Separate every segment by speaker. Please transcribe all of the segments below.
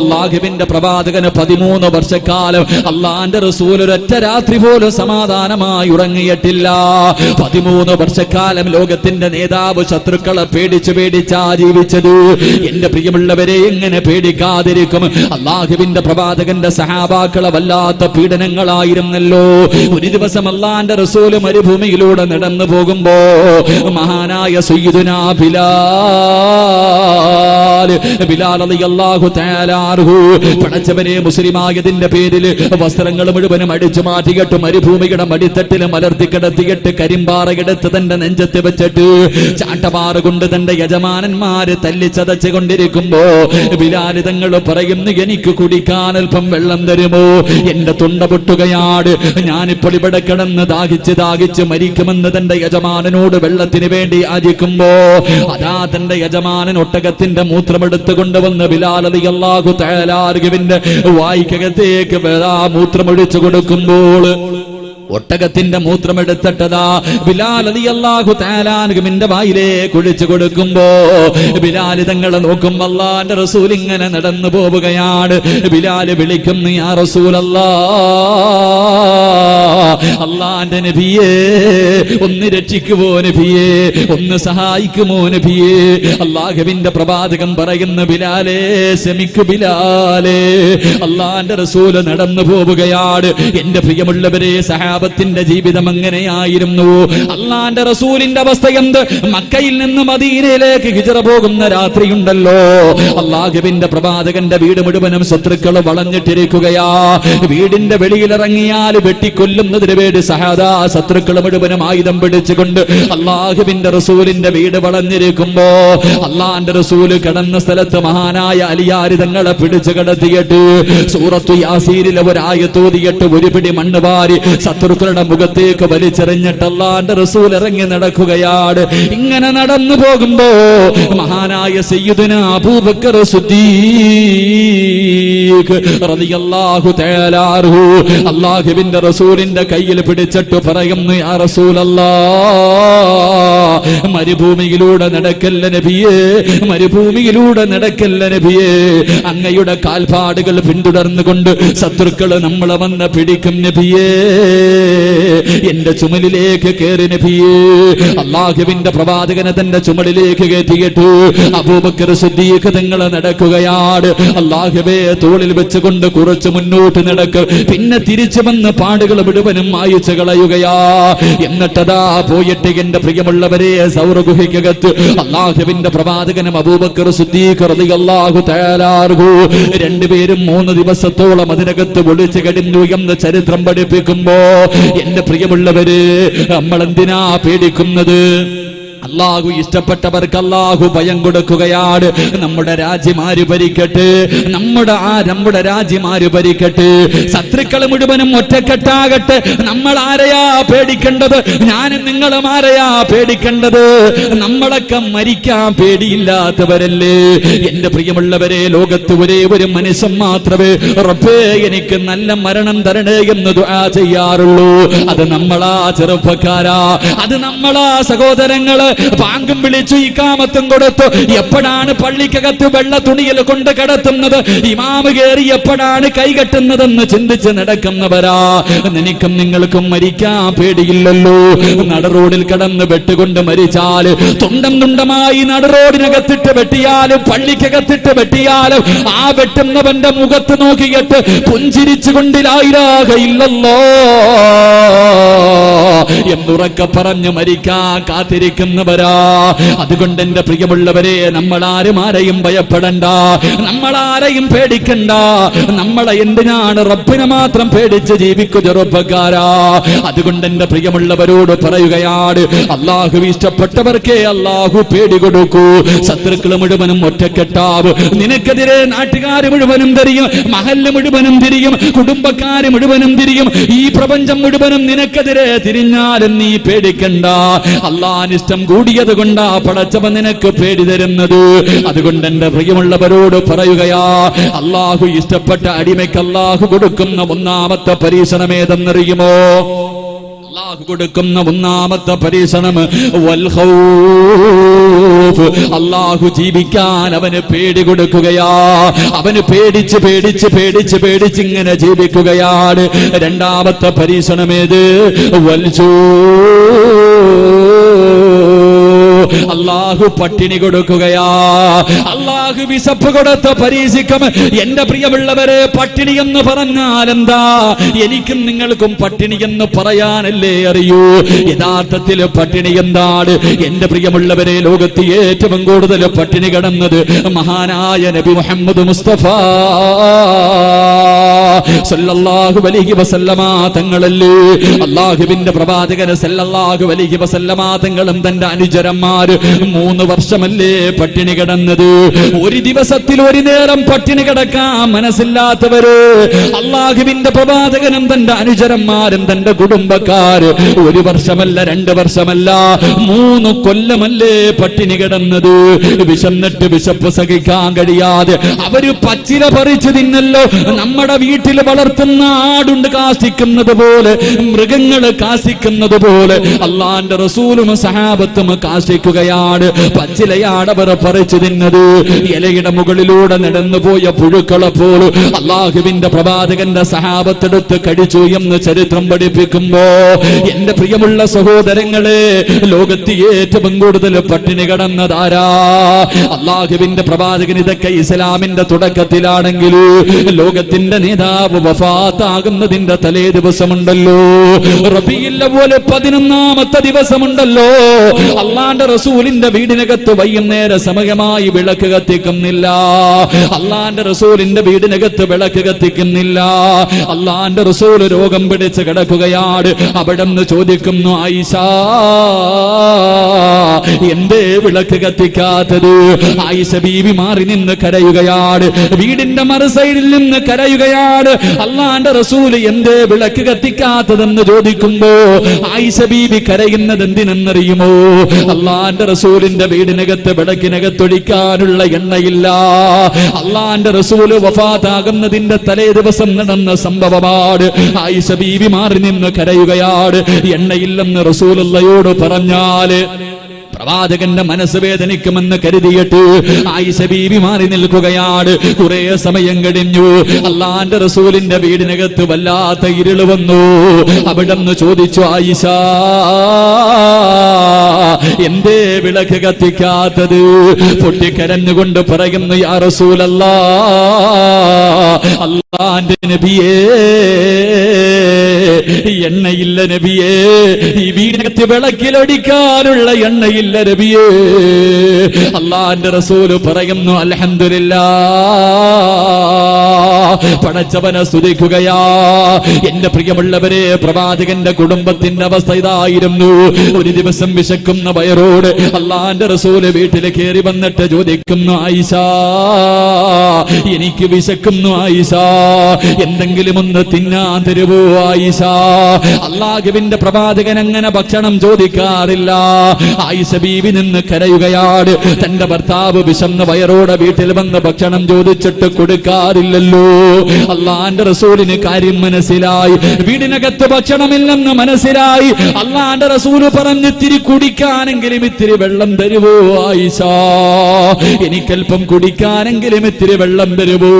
Speaker 1: അള്ളാഹുവിന്റെ പ്രവാചകന് പതിമൂന്ന് വർഷക്കാലം അള്ളാന്റെ റസൂൽ ഒരൊറ്റ രാത്രി പോലും സമാധാനമായി ഉറങ്ങിയിട്ടില്ല. പതിമൂന്ന് വർഷക്കാലം ലോകത്തിന്റെ നേതാവ് ശത്രുക്കളെ പേടിച്ച് പേടിച്ചാ ജീവിച്ചത് എന്റെ പ്രിയമുള്ളവരെ എങ്ങനെ പേടിക്കാതിരിക്കും. അള്ളാഹുവിന്റെ പ്രവാചകന്റെ സഹാബാക്കളെ വല്ലാത്ത പീഡനങ്ങളായിരുന്നല്ലോ. ഒരു ദിവസം അള്ളാന്റെ റസൂൽ മരുഭൂമിയിലൂടെ നടന്നു പോകുമ്പോ മഹാനായ സയ്യിദുനാ ബിലാൽ ബിലാൽ അള്ളാഹു അൻഹു പടച്ചവനെ മുസ്ലിമായതിന്റെ പേരിൽ വസ്ത്രങ്ങൾ മുഴുവനും അടിച്ചു മാറ്റിയിട്ട് മരുഭൂമിയുടെ മടിത്തട്ടിൽ മലർത്തി കിടത്തിയിട്ട് കരിമ്പാറ കിടത്ത് തന്റെ നെഞ്ചത്ത് വെച്ചിട്ട് ചാട്ടപാറ കൊണ്ട് തന്റെ യജമാനന്മാര് തല്ലിച്ചതച്ച് കൊണ്ടിരിക്കുമ്പോ ബിലാൽ തങ്ങൾ പറയുന്നു എനിക്ക് കുടിക്കാൻ അല്പം വെള്ളം തരുമോ? എന്റെ തൊണ്ട പൊട്ടുകയാണ് ഞാനിപ്പോൾ ഇവിടെ കിടന്ന് ദാഹിച്ച് ദാഹിച്ച് മരിക്കുമെന്ന് തന്റെ യജമാനനോട് വെള്ളത്തിന് വേണ്ടി യാചിക്കുമ്പോ അതാ തന്റെ യജമാനൻ ഒട്ടകത്തിന്റെ മൂത്രമെടുത്ത് കൊണ്ടുവന്ന് ബിലാലതി തയ്യാലാർഗുവിന്റെ വായിക്കകത്തേക്ക് മൂത്രമൊഴിച്ചു കൊടുക്കുമ്പോൾ ഒട്ടകത്തിന്റെ മൂത്രമെടുത്തിട്ടതാ. ബിലാൽ അലി അള്ളാഹു താലാനുഗമിന്റെ വായിലേ കുഴിച്ചു കൊടുക്കുമ്പോ ബിലാൽ തങ്ങളെ നോക്കും അള്ളാന്റെ റസൂൽ ഇങ്ങനെ നടന്നു പോവുകയാണ്. ബിലാൽ വിളിക്കും യാ റസൂൽ അല്ലാ അള്ളാന്റെ നബിയേ ഒന്ന് രക്ഷിക്കുമോ നബിയേ ഒന്ന് സഹായിക്കുമോ നബിയേ? അള്ളാഹുവിന്റെ പ്രവാചകം പറയുന്ന ബിലാലേ ശമിക്കു ബിലാലേ അള്ളാന്റെ റസൂൽ നടന്നു പോവുകയാണ്. എന്റെ പ്രിയമുള്ളവരെ സഹാബത്തിന്റെ ജീവിതം എങ്ങനെയായിരുന്നു? അള്ളാന്റെ റസൂലിന്റെ അവസ്ഥ എന്ത്? മക്കയിൽ നിന്ന് മദീനയിലേക്ക് ഹിജറ പോകുന്ന രാത്രിയുണ്ടല്ലോ. അള്ളാഹുവിന്റെ പ്രവാചകന്റെ വീട് മുഴുവനും ശത്രുക്കൾ വളഞ്ഞിട്ടിരിക്കുകയാ. വീടിന്റെ വെളിയിലിറങ്ങിയാൽ വെട്ടിക്കൊല്ലുന്നതിന് വേണ്ടി സഹാദാ ശത്രുക്കൾ മുഴുവനും ആയുധം പിടിച്ചുകൊണ്ട് അള്ളാഹുവിന്റെ റസൂലിന്റെ വീട് വളഞ്ഞിരിക്കുമ്പോ അള്ളാന്റെ റസൂൽ കിടന്ന സ്ഥലത്ത് മഹാനായ അലിയാരി തങ്ങളെ പിടിച്ചു കിടത്തിയിട്ട് സൂറത്തു യാസീരിലെ ഒരായ തോതിയിട്ട് ഒരു പിടി മണ്ണ് വാരി ശത്രുക്കളുടെ മുഖത്തേക്ക് വലിച്ചെറിഞ്ഞിട്ട് അള്ളാന്റെ റസൂൽ ഇറങ്ങി നടക്കുകയാണ്. ഇങ്ങനെ നടന്നു പോകുമ്പോ മഹാനായ സയ്യിദുന അബൂബക്കർ അല്ലാഹുവിന്റെ റസൂലിന്റെ കയ്യിൽ പിടിച്ചിട്ട് പറയുന്നു യാ റസൂലല്ലാ മരുഭൂമിയിലൂടെ നടക്കല്ല നബിയേ മരുഭൂമിയിലൂടെ നടക്കല്ല നബിയേ. അങ്ങയുടെ കാൽപാടുകൾ പിന്തുടർന്നുകൊണ്ട് ശത്രുക്കൾ നമ്മളെ വന്ന് പിടിക്കും നബിയേ. എന്റെ ചുമലിലേക്ക് കയറി നബിയേ അള്ളാഹുവിന്റെ പ്രവാചകനെ തന്റെ ചുമലിലേക്ക് കയറ്റിയിട്ടു. അബൂബക്കർ സിദ്ദീഖ് തങ്ങൾ നടക്കുകയാണ്. അള്ളാഹുവേ തോളിൽ വെച്ചുകൊണ്ട് കുറച്ച് മുന്നോട്ട് നടക്ക്. പിന്നെ തിരിച്ചു വന്ന് പാടുകൾ മുഴുവനും മായിച്ചു കളയുകയാ. എന്നിട്ടതാ പോയിട്ട് എന്റെ പ്രിയമുള്ളവരെ സൗരഗുഹിക്കകത്ത് അള്ളാഹുവിന്റെ പ്രവാചകനും അബൂബക്കർ സിദ്ദീഖ് തആല അൻഹു രണ്ടുപേരും മൂന്ന് ദിവസത്തോളം അതിനകത്ത് ഒളിച്ചു കഴിഞ്ഞു എന്ന് ചരിത്രം പഠിപ്പിക്കുമ്പോ എന്റെ പ്രിയമുള്ളവര് നമ്മൾ എന്തിനാ പേടിക്കുന്നത്? അള്ളാഹു ഇഷ്ടപ്പെട്ടവർക്ക് അള്ളാഹു ഭയം കൊടുക്കുകയാണ്. നമ്മുടെ രാജ്യമാര് ഭരിക്കട്ടെ. നമ്മുടെ ആ നമ്മുടെ രാജ്യമാര് ഭരിക്കട്ടെ. ശത്രുക്കൾ മുഴുവനും ഒറ്റക്കെട്ടാകട്ടെ. നമ്മൾ ആരെയാ പേടിക്കേണ്ടത്? ഞാനും നിങ്ങളും ആരെയാ പേടിക്കേണ്ടത്? നമ്മളൊക്കെ മരിക്കാൻ പേടിയില്ലാത്തവരല്ലേ? എന്റെ പ്രിയമുള്ളവരെ ലോകത്ത് ഒരേ ഒരു മനുഷ്യൻ മാത്രമേ റബ്ബേ എനിക്ക് നല്ല മരണം തരണേ എന്ന് ചെയ്യാറുള്ളൂ. അത് നമ്മളാ ചെറുപ്പക്കാരാ. അത് നമ്മളാ സഹോദരങ്ങൾ. പാങ്കും വിളിച്ചു ഇക്കാമത്തും കൊടുത്തു. എപ്പോഴാണ് പള്ളിക്കകത്ത് വെള്ള തുണിയിൽ കൊണ്ട് കിടത്തുന്നത്? ഇമാമ് കയറി എപ്പോഴാണ് കൈകെട്ടുന്നതെന്ന് ചിന്തിച്ച് നടക്കുന്നവരാ. നിനക്കും നിങ്ങൾക്കും മരിക്കാൻ പേടിയില്ലല്ലോ. നടറോഡിൽ കടന്ന് വെട്ടുകൊണ്ട് മരിച്ചാൽ തുണ്ടം തുണ്ടമായി നടറോഡിനകത്തിട്ട് വെട്ടിയാലും പള്ളിക്കകത്തിട്ട് വെട്ടിയാലും ആ വെട്ടുന്നവന്റെ മുഖത്ത് നോക്കിയിട്ട് പുഞ്ചിരിച്ചു കൊണ്ടിലായിരാകയില്ലല്ലോ എന്നുറക്കെ പറഞ്ഞു മരിക്കാൻ കാത്തിരിക്കുന്നവരാ അതുകൊണ്ട് എന്റെ പ്രിയമുള്ളവരെ നമ്മൾ ആരും ആരെയും ഭയപ്പെടണ്ട. നമ്മൾ ആരെയും പേടിക്കണ്ട. നമ്മളെ എന്തിനാണ് റബ്ബിനെ മാത്രം പേടിച്ച് ജീവിക്കുക ചെറുപ്പക്കാരാ. അതുകൊണ്ട് എന്റെ പ്രിയമുള്ളവരോട് പറയുകയാണ് അള്ളാഹു ഇഷ്ടപ്പെട്ടവർക്കേ അള്ളാഹു പേടി കൊടുക്കൂ. ശത്രുക്കൾ മുഴുവനും ഒറ്റക്കെട്ടാവ്. നിനക്കെതിരെ നാട്ടുകാർ മുഴുവനും തിരിയും മഹല്ല് മുഴുവനും തിരിയും കുടുംബക്കാര് മുഴുവനും തിരിയും ഈ പ്രപഞ്ചം മുഴുവനും നിനക്കെതിരെ തിരിഞ്ഞാലും നീ പേടിക്കണ്ട. അള്ളാനിഷ്ടം കൂടിയത് കൊണ്ടാ പടച്ചവ നിനക്ക് പേടി തരുന്നത്. അതുകൊണ്ട് എന്റെ പ്രിയമുള്ളവരോട് പറയുകയാ അള്ളാഹു ഇഷ്ടപ്പെട്ട അടിമയ്ക്ക് അള്ളാഹു കൊടുക്കുന്ന ഒന്നാമത്തെ പരീക്ഷണം ഏതെന്നറിയുമോ അള്ളാഹു കൊടുക്കുന്ന ഒന്നാമത്തെ പരീക്ഷണം. അള്ളാഹു ജീവിക്കാൻ അവന് പേടി കൊടുക്കുകയാ. അവന് പേടിച്ച് പേടിച്ച് പേടിച്ച് പേടിച്ച് ഇങ്ങനെ ജീവിക്കുകയാണ്. രണ്ടാമത്തെ പരീക്ഷണമേത്? വൽജൂ അള്ളാഹു പട്ടിണി കൊടുക്കുകയാ. അള്ളാഹു വിശപ്പ് കൊടുത്ത് പരീക്ഷിക്കും. എന്റെ പ്രിയമുള്ളവരെ പട്ടിണി എന്ന് പറഞ്ഞാൽ എന്താ എനിക്കും നിങ്ങൾക്കും പട്ടിണി എന്ന് പറയാനല്ലേ അറിയൂ? യഥാർത്ഥത്തിൽ പട്ടിണി എന്താണ്? എന്റെ പ്രിയമുള്ളവരെ ലോകത്ത് ഏറ്റവും കൂടുതൽ പട്ടിണി കിടന്നത് മഹാനായ നബി മുഹമ്മദ് മുസ്തഫ സല്ലല്ലാഹു അലൈഹി വസല്ലമ തങ്ങളല്ലേ. അള്ളാഹുവിന്റെ പ്രവാചകൻ സല്ലല്ലാഹു അലൈഹി വസല്ലമ തങ്ങളും തന്റെ അനുചരന്മാര് മൂന്ന് വർഷമല്ലേ പട്ടിണി കിടന്നത്? ഒരു ദിവസത്തിൽ ഒരു നേരം പട്ടിണി കിടക്കാൻ മനസ്സില്ലാത്തവര്. അള്ളാഹുവിന്റെ പ്രവാചകനും തന്റെ അനുചരന്മാരും തന്റെ കുടുംബക്കാര്. ഒരു വർഷമല്ല രണ്ട് വർഷമല്ല മൂന്ന് കൊല്ലമല്ലേ പട്ടിണി കിടന്നത്. വിശന്നിട്ട് വിശപ്പ് സഹിക്കാൻ കഴിയാതെ അവർ പച്ചില പറിച്ചു തിന്നല്ലോ. നമ്മുടെ വീട്ടിൽ വളർത്തുന്ന ആടുണ്ട് കാസിക്കുന്നത് പോലെ മൃഗങ്ങൾ കാസിക്കുന്നത് പോലെ അള്ളാന്റെ റസൂലും സഹാബത്തും കാശിക്കുകയാണ് പച്ചിലയാണ് അവർ പറിച്ചു തിന്നത്. ഇലയുടെ മുകളിലൂടെ നടന്നു പോയ പുഴുക്കളെ പോലും അള്ളാഹുവിന്റെ പ്രവാചകന്റെ സഹാബത്തെടുത്ത് കടിച്ചു എന്ന് ചരിത്രം പഠിപ്പിക്കുമ്പോ എന്റെ പ്രിയമുള്ള സഹോദരങ്ങളെ ലോകത്ത് ഏറ്റവും കൂടുതൽ പട്ടിണി കടന്നതാരാ അള്ളാഹുവിന്റെ പ്രവാചകൻ ഇതൊക്കെ ഇസ്ലാമിന്റെ തുടക്കത്തിലാണെങ്കിൽ ലോകത്തിന്റെ നേതാവ് വഫാത്താകുന്നതിന്റെ തലേ ദിവസമുണ്ടല്ലോ. റബിയില്ല പോലെ പതിനൊന്നാമത്തെ ദിവസമുണ്ടല്ലോ. അള്ളാന്റെ റസൂലിന്റെ വീടിനകത്ത് വൈകുന്നേര സമയമായി വിളക്ക് കത്തിക്കുന്നില്ല. അള്ളാന്റെ റസൂലിന്റെ വീടിനകത്ത് വിളക്ക് കത്തിക്കുന്നില്ല. അള്ളാന്റെ റസൂൽ രോഗം പിടിച്ച് കിടക്കുകയാണ്. അവിടെ നിന്ന് ചോദിക്കുന്നു ആയിഷ എന്തേ വിളക്ക് കത്തിക്കാത്തത്? ആയിഷ ബീവി മാറി നിന്ന് കരയുകയാണ്. വീടിന്റെ മറുസൈഡിൽ നിന്ന് കരയുകയാണ്. അള്ളാന്റെ റസൂൽ എന്തേ വിളക്ക് കത്തിക്കാത്തതെന്ന് ചോദിക്കുമ്പോ ആയിഷ ബീവി കരയുന്നത് എന്തിനെന്നറിയുമോ? അള്ളാന്റെ റസൂലിന്റെ വീടിനകത്ത് വിടക്കിനകത്തൊഴിക്കാനുള്ള എണ്ണയില്ല. അള്ളാന്റെ റസൂൽ വഫാത്താകുന്നതിന്റെ തലേ ദിവസം നടന്ന സംഭവമാണ്. ആയിഷ ബീവി മാറി നിന്ന് കരയുകയാണ്. എണ്ണയില്ലെന്ന് റസൂലുള്ളയോട് പറഞ്ഞാൽ പ്രവാചകന്റെ മനസ്സ് വേദനിക്കുമെന്ന് കരുതിയിട്ട് ആയിഷ ബീവി മാറി നിൽക്കുകയാണ്. കുറെ സമയം കഴിഞ്ഞു. അള്ളാന്റെ റസൂലിന്റെ വീടിനകത്ത് വല്ലാത്ത ഇരുൾ വന്നു. അവിടെ നിന്ന് ചോദിച്ചു ആയിഷ എന്തേ വിളക്ക് കത്തിക്കാത്തത്? പൊട്ടിക്കരഞ്ഞുകൊണ്ട് പറയുന്നു യാ റസൂലല്ല അള്ളാന്റെ നബിയേ എണ്ണയില്ല നബിയേ ഈ വീടിനകത്ത് വിളക്കിലൊടിക്കാനുള്ള എണ്ണയില്ല നബിയേ. അള്ളാന്റെ റസൂൽ പറയുന്നു അൽഹംദുലില്ലാ പടച്ചവനെ സ്തുതിക്കുകയാ എന്റെ പ്രിയമുള്ളവരെ പ്രവാചകന്റെ കുടുംബത്തിന്റെ അവസ്ഥ ഇതായിരുന്നു. ഒരു ദിവസം വിശക്കുന്ന വയറോട് അള്ളാന്റെ റസൂൽ വീട്ടിൽ കയറി വന്നിട്ട് ചോദിക്കുന്നു ആയിഷ എനിക്ക് വിശക്കുന്നു ആയിഷ. എന്തെങ്കിലും ഒന്ന് തിന്നാൻ തരുവോ ആയിഷ? അള്ളാഹുവിന്റെ പ്രവാചകൻ അങ്ങനെ ഭക്ഷണം ചോദിക്കാറില്ല. ആയിഷ ബീവി നിന്ന് കരയുകയാണ്. തന്റെ ഭർത്താവ് വിശന്ന വയറോടെ വീട്ടിൽ വന്ന് ഭക്ഷണം ചോദിച്ചിട്ട് കൊടുക്കാറില്ലല്ലോ. അള്ളാന്റെ റസൂലിന് കാര്യം മനസ്സിലായി. വീടിനകത്ത് ഭക്ഷണമില്ലെന്ന് മനസ്സിലായി. അള്ളാന്റെ റസൂൽ പറഞ്ഞ് ഇത്തിരി കുടിക്കാനെങ്കിലും ഇത്തിരി വെള്ളം തരുവോ ആയിഷ? എനിക്കല്പം കുടിക്കാനെങ്കിലും ഇത്തിരി വെള്ളം തരുവോ?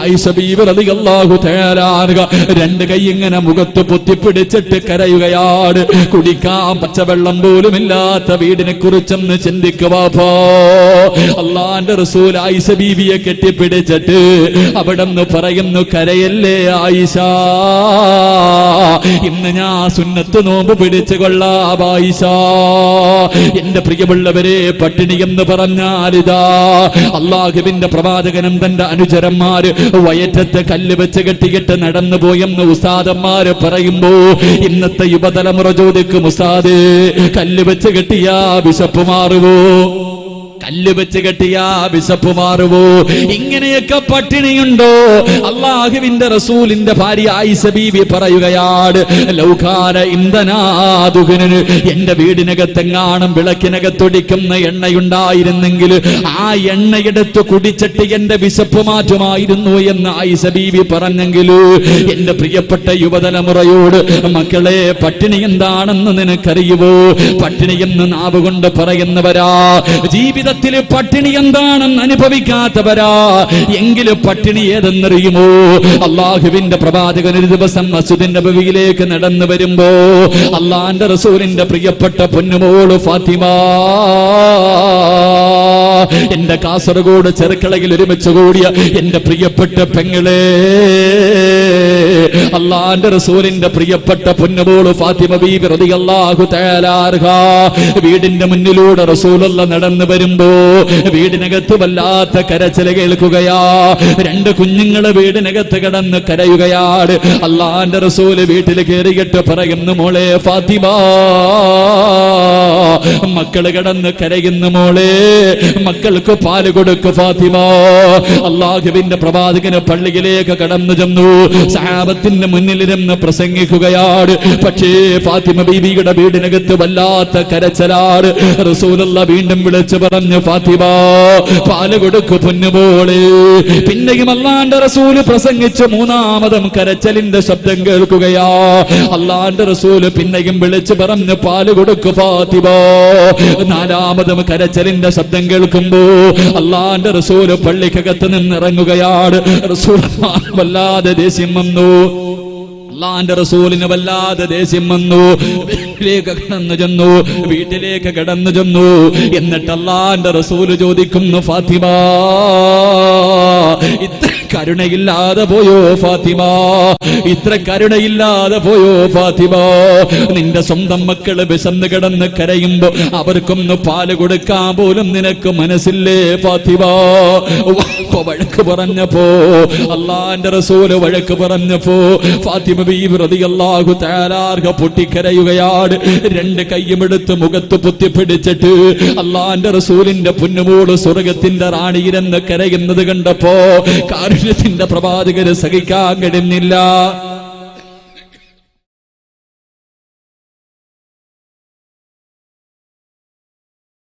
Speaker 1: ആയിഷ ബീവി റളിയല്ലാഹു തആലാനുക രണ്ട് കൈ ഇങ്ങനെ മുഖത്ത് പൊത്തിപ്പിടിച്ചിട്ട് കരയുകയാണ്. കുടിക്കാൻ പച്ചവെള്ളം പോലും ഇല്ലാത്ത വീടിനെ കുറിച്ചൊന്ന് ചിന്തിക്കുവാപ്പോ അള്ളാന്റെ റസൂൽ ആയിഷ ബീവിയെ കെട്ടിപ്പിടിച്ചിട്ട് അവിടെ നിന്ന് പറയുന്നു കരയല്ലേ ആയിഷ? ഇന്ന് ഞാൻ സുന്നത്ത് നോമ്പ് പിടിച്ചു കൊള്ളാം ആയിഷ. എന്റെ പ്രിയമുള്ളവരെ പട്ടിണി എന്ന് പറഞ്ഞാലിതാ അള്ളാഹുവിന്റെ പ്രവാചകനും തന്റെ അനുചരന്മാര് വയറ്റത്തെ കല്ല് വെച്ച് കെട്ടിയിട്ട് നടന്നു പോയെന്ന് ഉസ്താദന്മാര് പറയുമ്പോ ഇന്നത്തെ യുവതലമുറ ചോദിക്കും ഉസ്താദ് കല്ല് വെച്ച് കെട്ടിയാ വിശപ്പ് മാറുവോ? കല്ല് വെച്ച് കെട്ടിയ വിശപ്പ് മാറുവോ? ഇങ്ങനെയൊക്കെ പട്ടിണിയുണ്ടോ? അള്ളാഹുവിന്റെ റസൂലിന്റെ ഭാര്യ ആയിഷ ബീബി പറയുകയാണ് ലൗകാര ഇന്ധനാതുകന് എന്റെ വീടിനകത്തെങ്ങാണം വിളക്കിനകത്തൊടിക്കുന്ന എണ്ണയുണ്ടായിരുന്നെങ്കിൽ ആ എണ്ണയെടുത്ത് കുടിച്ചിട്ട് എന്റെ വിശപ്പ് മാറ്റുമായിരുന്നു എന്ന് ആയിഷ ബീബി പറഞ്ഞെങ്കിൽ എന്റെ പ്രിയപ്പെട്ട യുവതലമുറയോട് മക്കളെ പട്ടിണി എന്താണെന്ന് നിനക്കറിയുവോ? പട്ടിണി എന്ന് നാവ് കൊണ്ട് പറയുന്നവരാ ജീവിതത്തിൽ പട്ടിണി എന്താണെന്ന് അനുഭവിക്കാത്തവരാ. എങ്കിലും പട്ടിണി ഏതെന്നറിയുമോ? അള്ളാഹുവിന്റെ പ്രവാചകൻ ഒരു ദിവസം മസുദിന്റെ ഭവിയിലേക്ക് നടന്നു വരുമ്പോ അള്ളാന്റെ റസൂലിന്റെ പ്രിയപ്പെട്ട പൊന്നുമോൾ ഫാത്തിമ. എന്റെ കാസർഗോഡ് ചെറുക്കളയിൽ ഒരുമിച്ച് കൂടിയ എന്റെ പ്രിയപ്പെട്ട പെങ്ങളെ. അള്ളാന്റെ റസൂലിന്റെ പ്രിയപ്പെട്ട പൊന്നുപോൾ ഫാത്തിമ ബീബി തആല അൻഹ. വീടിന്റെ മുന്നിലൂടെ റസൂലുള്ള നടന്നു വരുമ്പോ വീടിനകത്ത് വല്ലാത്ത കരച്ചില കേൾക്കുകയാ. രണ്ട് കുഞ്ഞുങ്ങൾ വീടിനകത്ത് കടന്ന് കരയുകയാണ്. അള്ളാന്റെ റസൂൽ വീട്ടിൽ കയറിയിട്ട് പറയുന്നു മോളെ ഫാത്തിമ മക്കൾ കടന്ന് കരയുന്നു മോളെ മക്കൾക്ക് പാൽ കൊടുക്കു ഫാത്തിമ. അള്ളാഹുവിന്റെ പ്രവാചകന് പള്ളിയിലേക്ക് കടന്നു ചെന്നു. സഹാബത്തിന്റെ മുന്നിലിരുന്ന് പ്രസംഗിക്കുകയാണ്. പക്ഷേ ഫാത്തിമ ബീബിയുടെ വീടിനകത്ത് വല്ലാത്ത കരച്ചലാണ്. റസൂലുള്ള വീണ്ടും വിളിച്ചു പറഞ്ഞു ഫാത്തിമ പാൽ കൊടുക്കു പൊന്നുപോലെ പിന്നെയും അള്ളാന്റെ റസൂൽ പ്രസംഗിച്ച് മൂന്നാമതും കരച്ചലിന്റെ ശബ്ദം കേൾക്കുകയാ. അള്ളാന്റെ റസൂൽ പിന്നെയും വിളിച്ചു പറഞ്ഞു പാൽ കൊടുക്കു ഫാത്തിമ. നാലാമതും കരച്ചലിന്റെ ശബ്ദം കേൾക്കുമ്പോ അള്ളാന്റെ റസൂൽ പള്ളിക്കകത്ത് നിന്നിറങ്ങുകയാണ്. റസൂൽ വല്ലാതെ ദേഷ്യം വന്നു. അള്ളാന്റെ റസൂലിന് വല്ലാതെ ദേഷ്യം വന്നു. കടന്നു ചെന്നു. വീട്ടിലേക്ക് കടന്നു ചെന്നു. എന്നിട്ട് അള്ളാന്റെ റസൂൽ ചോദിക്കുന്നു ഫാത്തിമ ഇത്ര കരുണയില്ലാതെ പോയോ ഫാത്തിമ? ഇത്ര കരുണയില്ലാതെ പോയോ ഫാത്തിമ? നിന്റെ സ്വന്തം മക്കൾ വിശന്ന് കിടന്ന് കരയുമ്പോ അവർക്കൊന്ന് പാൽ കൊടുക്കാൻ പോലും നിനക്ക് മനസ്സില്ലേ ഫാത്തിമ? വഴക്ക് പറഞ്ഞപ്പോ അള്ളാന്റെ റസൂൽ വഴക്ക് പറഞ്ഞപ്പോ ഫാത്തിമ ബീബി റളിയല്ലാഹു തയ്യാറാർഹ പൊട്ടിക്കരയുകയാണ്. രണ്ട് കൈയുമെടുത്ത് മുഖത്ത് പൊത്തിപ്പിടിച്ചിട്ട് അള്ളാന്റെ റസൂലിന്റെ പുന്നുമോൾ സ്വർഗത്തിന്റെ റാണിയിരെന്ന് കരയുന്നത് കണ്ടപ്പോ കാരുണ്യത്തിന്റെ പ്രവാചകര് സഹിക്കാൻ കഴിഞ്ഞില്ല